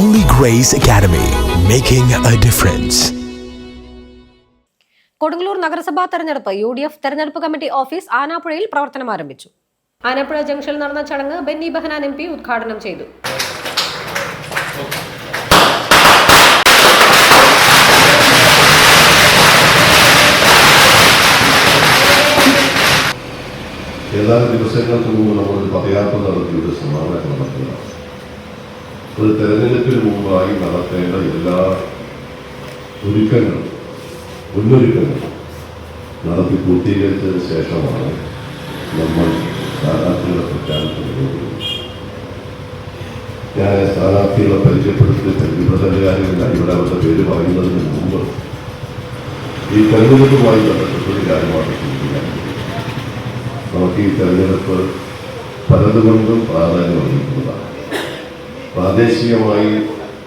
Grace Academy, making a difference. Kodungallur നഗരസഭാ തെരഞ്ഞെടുപ്പ് U D F തെരഞ്ഞെടുപ്പ് കമ്മിറ്റി ഓഫീസ് ആനാപ്പുഴയിൽ പ്രവർത്തനം ആരംഭിച്ചു. ആനാപ്പുഴ ജംഗ്ഷനിൽ നടന്ന ചടങ്ങ് ബെന്നി ബെഹനാൻ എം പി ഉദ്ഘാടനം ചെയ്തു. ഏതാനും ദിവസങ്ങൾക്ക് മുമ്പ് നമ്മൾ പദയാത്ര നടത്തിയ ഒരു സമാപനം ഒരു തെരഞ്ഞെടുപ്പിന് മുമ്പായി നടത്തേണ്ട എല്ലാ ഒരുക്കങ്ങളും മുന്നൊരുക്കങ്ങളും നടത്തി പൂർത്തീകരിച്ചതിന് ശേഷമാണ് നമ്മൾ സ്ഥാനാർത്ഥികളെ പ്രഖ്യാപിക്കുന്നത് ഞാൻ സ്ഥാനാർത്ഥികളെ പരിചയപ്പെടുത്തി തെരഞ്ഞെടുപ്പുകാരില്ല ഇവിടെ അവരുടെ പേര് പറയുന്നതിന് മുമ്പ് ഈ തെരഞ്ഞെടുപ്പുമായി ബന്ധപ്പെട്ടൊരു കാര്യമാണ് നമുക്ക് ഈ തെരഞ്ഞെടുപ്പ് പലതുകൊണ്ടും പ്രാധാന്യം അറിയിക്കുന്നതാണ് പ്രാദേശികമായി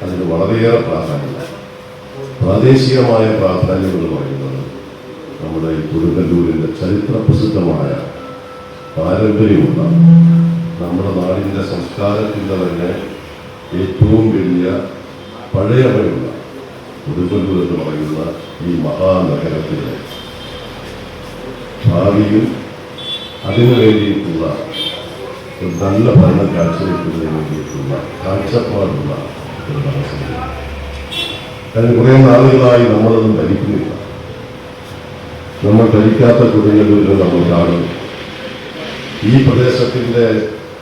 അതിന് വളരെയേറെ പ്രാധാന്യമുണ്ട്. പ്രാദേശികമായ പ്രാധാന്യം എന്ന് പറയുന്നത് നമ്മുടെ കൊടുങ്ങല്ലൂരിന്റെ ചരിത്ര പ്രസിദ്ധമായ പാരമ്പര്യമുള്ള നമ്മുടെ നാടിന്റെ സംസ്കാരത്തിന്റെ തന്നെ ഏറ്റവും വലിയ പഴയവയുള്ള കൊടുങ്ങല്ലൂർ എന്ന് പറയുന്ന ഈ മഹാനഗരത്തിലെ അതിനു വേണ്ടിയിട്ടുള്ള ഒരു നല്ല ഭരണം കാഴ്ചവെക്കുന്നതിന് വേണ്ടിയിട്ടുള്ള കാഴ്ചപ്പാടുള്ള ഒരു മനസ്സിലാണ് കഴിഞ്ഞ കുറേ നാളുകളായി നമ്മളൊന്നും ധരിക്കുന്നില്ല. നമ്മൾ ധരിക്കാത്ത കുടുംബങ്ങളിൽ നമ്മൾ കാണും. ഈ പ്രദേശത്തിന്റെ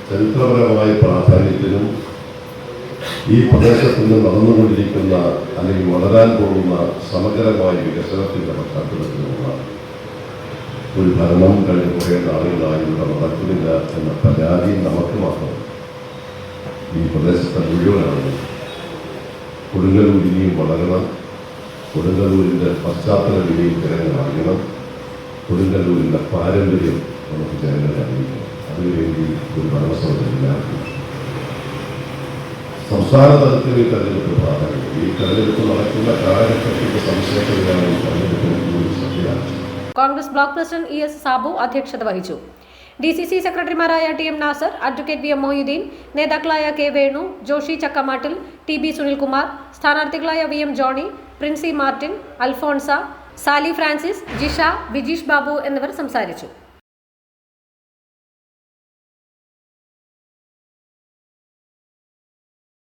ചരിത്രപരമായ പ്രാധാന്യത്തിനും ഈ പ്രദേശത്തിന് നടന്നുകൊണ്ടിരിക്കുന്ന അല്ലെങ്കിൽ വളരാൻ പോകുന്ന സമഗ്രമായ വികസനത്തിന്റെ പശ്ചാത്തലത്തിലുമാണ് ഒരു ഭരണം കഴിഞ്ഞ കുറേ നാളുകളായി നടക്കുന്നില്ല എന്ന പരാതി നമുക്ക് മാത്രം. ഈ പ്രദേശത്തെ മുഴുവനാണ് കൊടുങ്ങല്ലൂർ ഇനിയും വളരണം കൊടുങ്ങല്ലൂരിന്റെ പശ്ചാത്തലം ഇനിയും ജനങ്ങൾ അറിയണം കൊടുങ്ങല്ലൂരിന്റെ പാരമ്പര്യം നമുക്ക് ജനങ്ങൾ അറിയിക്കണം. അതിനുവേണ്ടി ഒരു ഭരണസമിതി സംസ്ഥാന തലത്തിൽ ഈ തെരഞ്ഞെടുപ്പ് പ്രാധാന്യം. ഈ തെരഞ്ഞെടുപ്പ് നടക്കുന്ന കാലഘട്ടത്തിന്റെ സംശയത്തിലാണ് ഒരു സത്യമാണ് Congress block president E S Sabu അധ്യക്ഷത വഹിച്ചു. ഡി സി സി സെക്രട്ടറിമാരായ T M Nasar advocate V M Moideen നേതാക്കളായ K Venu Joshi Chakkamattil T B Sunilkumar സ്ഥാനാർത്ഥികളായ V M Johny Princy Martin Alphonsa Sali Francis Jisha Bijeesh Babu എന്നിവർ സംസാരിച്ചു.